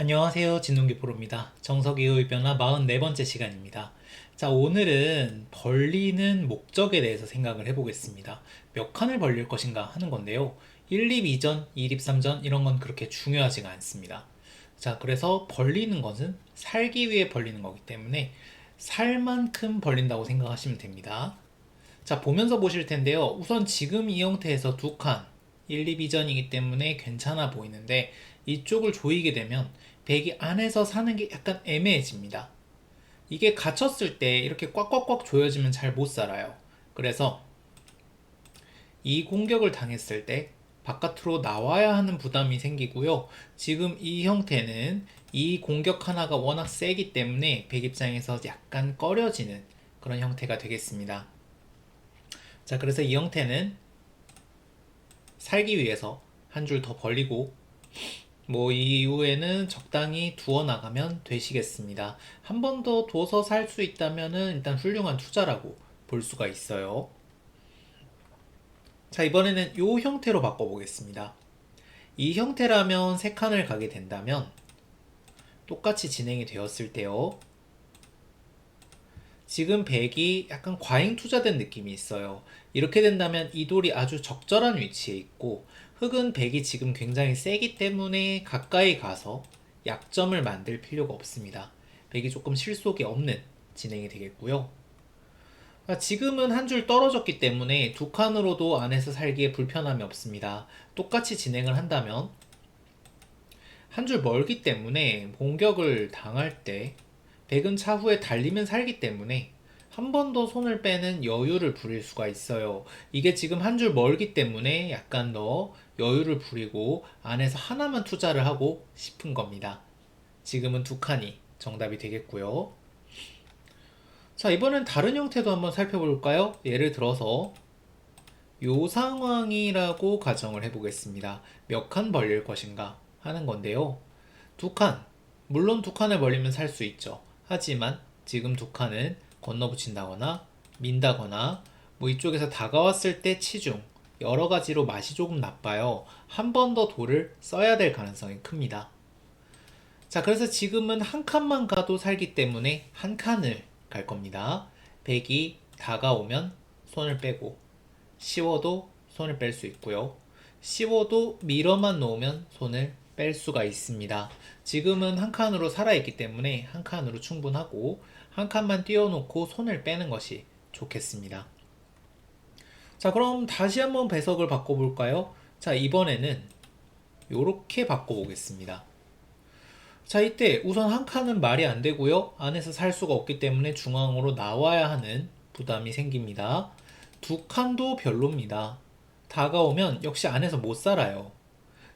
안녕하세요. 진동기 프로입니다. 정석이의 변화 44번째 시간입니다. 자, 오늘은 벌리는 목적에 대해서 생각을 해보겠습니다. 몇 칸을 벌릴 것인가 하는 건데요. 1, 2, 2전, 2, 2, 3전 이런 건 그렇게 중요하지가 않습니다. 자, 그래서 벌리는 것은 살기 위해 벌리는 거기 때문에 살 만큼 벌린다고 생각하시면 됩니다. 자, 보면서 보실 텐데요. 우선 지금 이 형태에서 두 칸, 1, 2, 2전이기 때문에 괜찮아 보이는데 이쪽을 조이게 되면 백이 안에서 사는 게 약간 애매해집니다. 이게 갇혔을 때 이렇게 꽉꽉꽉 조여지면 잘 못 살아요. 그래서 이 공격을 당했을 때 바깥으로 나와야 하는 부담이 생기고요. 지금 이 형태는 이 공격 하나가 워낙 세기 때문에 백 입장에서 약간 꺼려지는 그런 형태가 되겠습니다. 자, 그래서 이 형태는 살기 위해서 한 줄 더 벌리고 뭐 이후에는 적당히 두어 나가면 되시겠습니다. 한 번 더 둬서 살 수 있다면은 일단 훌륭한 투자라고 볼 수가 있어요. 자, 이번에는 이 형태로 바꿔 보겠습니다. 이 형태라면 세 칸을 가게 된다면 똑같이 진행이 되었을 때요. 지금 백이 약간 과잉 투자된 느낌이 있어요. 이렇게 된다면 이 돌이 아주 적절한 위치에 있고 흙은 백이 지금 굉장히 세기 때문에 가까이 가서 약점을 만들 필요가 없습니다. 백이 조금 실속이 없는 진행이 되겠고요. 아, 지금은 한 줄 떨어졌기 때문에 두 칸으로도 안에서 살기에 불편함이 없습니다. 똑같이 진행을 한다면 한 줄 멀기 때문에 공격을 당할 때 백은 차후에 달리면 살기 때문에 한 번 더 손을 빼는 여유를 부릴 수가 있어요. 이게 지금 한 줄 멀기 때문에 약간 더 여유를 부리고 안에서 하나만 투자를 하고 싶은 겁니다. 지금은 두 칸이 정답이 되겠고요. 자, 이번엔 다른 형태도 한번 살펴볼까요? 예를 들어서 요 상황이라고 가정을 해보겠습니다. 몇 칸 벌릴 것인가 하는 건데요. 두 칸. 물론 두 칸을 벌리면 살 수 있죠. 하지만 지금 두 칸은 건너붙인다거나 민다거나 뭐 이쪽에서 다가왔을 때 치중 여러 가지로 맛이 조금 나빠요. 한 번 더 돌을 써야 될 가능성이 큽니다. 자, 그래서 지금은 한 칸만 가도 살기 때문에 한 칸을 갈 겁니다. 백이 다가오면 손을 빼고 씌워도 손을 뺄 수 있고요. 씌워도 밀어만 놓으면 손을 뺄 수가 있습니다. 지금은 한 칸으로 살아있기 때문에 한 칸으로 충분하고 한 칸만 띄워놓고 손을 빼는 것이 좋겠습니다. 자, 그럼 다시 한번 배석을 바꿔볼까요? 자, 이번에는 이렇게 바꿔보겠습니다. 자, 이때 우선 한 칸은 말이 안 되고요. 안에서 살 수가 없기 때문에 중앙으로 나와야 하는 부담이 생깁니다. 두 칸도 별로입니다. 다가오면 역시 안에서 못 살아요.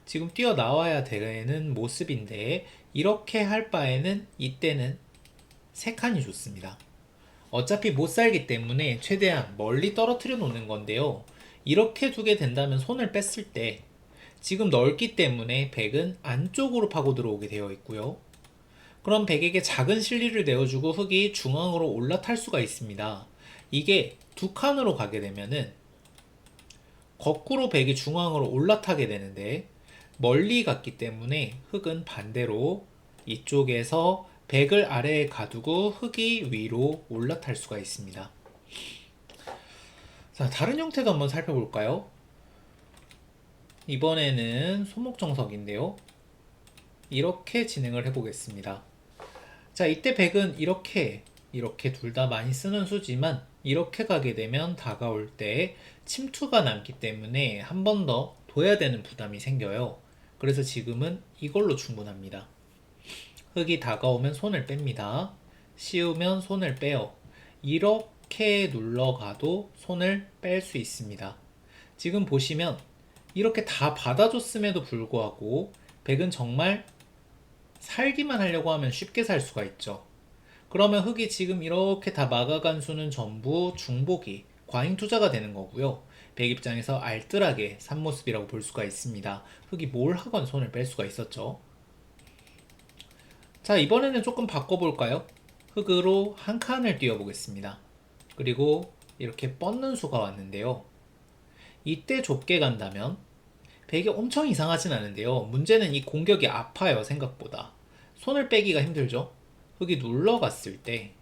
지금 뛰어나와야 되는 모습인데 이렇게 할 바에는 이때는 세 칸이 좋습니다. 어차피 못 살기 때문에 최대한 멀리 떨어뜨려 놓는 건데요. 이렇게 두게 된다면 손을 뺐을 때 지금 넓기 때문에 백은 안쪽으로 파고 들어오게 되어 있고요. 그럼 백에게 작은 실리를 내어주고 흙이 중앙으로 올라탈 수가 있습니다. 이게 두 칸으로 가게 되면은 거꾸로 백이 중앙으로 올라타게 되는데 멀리 갔기 때문에 흙은 반대로 이쪽에서 백을 아래에 가두고 흙이 위로 올라탈 수가 있습니다. 자, 다른 형태도 한번 살펴볼까요? 이번에는 소목정석인데요. 이렇게 진행을 해보겠습니다. 자, 이때 백은 이렇게, 이렇게 둘 다 많이 쓰는 수지만 이렇게 가게 되면 다가올 때 침투가 남기 때문에 한 번 더 둬야 되는 부담이 생겨요. 그래서 지금은 이걸로 충분합니다. 흙이 다가오면 손을 뺍니다. 씌우면 손을 빼요. 이렇게 눌러가도 손을 뺄 수 있습니다. 지금 보시면 이렇게 다 받아줬음에도 불구하고 백은 정말 살기만 하려고 하면 쉽게 살 수가 있죠. 그러면 흙이 지금 이렇게 다 막아간 수는 전부 중복이 과잉 투자가 되는 거고요. 백 입장에서 알뜰하게 산 모습이라고 볼 수가 있습니다. 흙이 뭘 하건 손을 뺄 수가 있었죠. 자, 이번에는 조금 바꿔볼까요? 흙으로 한 칸을 띄워보겠습니다. 그리고 이렇게 뻗는 수가 왔는데요. 이때 좁게 간다면 백이 엄청 이상하진 않은데요. 문제는 이 공격이 아파요, 생각보다. 손을 빼기가 힘들죠? 흙이 눌러갔을 때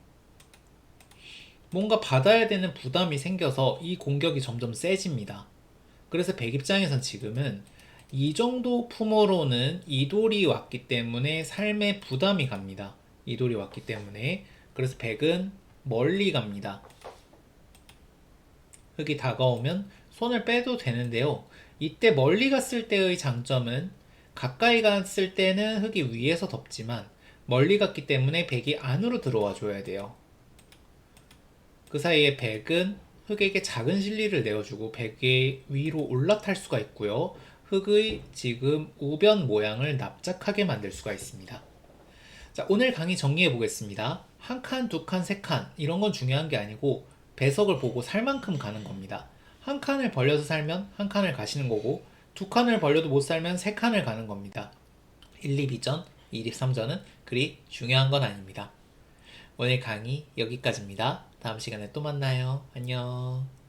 뭔가 받아야 되는 부담이 생겨서 이 공격이 점점 세집니다. 그래서 백 입장에선 지금은 이 정도 품어로는 이 돌이 왔기 때문에 삶에 부담이 갑니다. 이 돌이 왔기 때문에 그래서 백은 멀리 갑니다. 흙이 다가오면 손을 빼도 되는데요. 이때 멀리 갔을 때의 장점은 가까이 갔을 때는 흙이 위에서 덮지만 멀리 갔기 때문에 백이 안으로 들어와 줘야 돼요. 그 사이에 백은 흙에게 작은 실리를 내어주고 백의 위로 올라탈 수가 있고요. 흙의 지금 우변 모양을 납작하게 만들 수가 있습니다. 자, 오늘 강의 정리해 보겠습니다. 한 칸, 두 칸, 세 칸 이런 건 중요한 게 아니고 배석을 보고 살 만큼 가는 겁니다. 한 칸을 벌려서 살면 한 칸을 가시는 거고 두 칸을 벌려도 못 살면 세 칸을 가는 겁니다. 1, 2, 2전, 2, 3전은 그리 중요한 건 아닙니다. 오늘 강의 여기까지입니다. 다음 시간에 또 만나요. 안녕.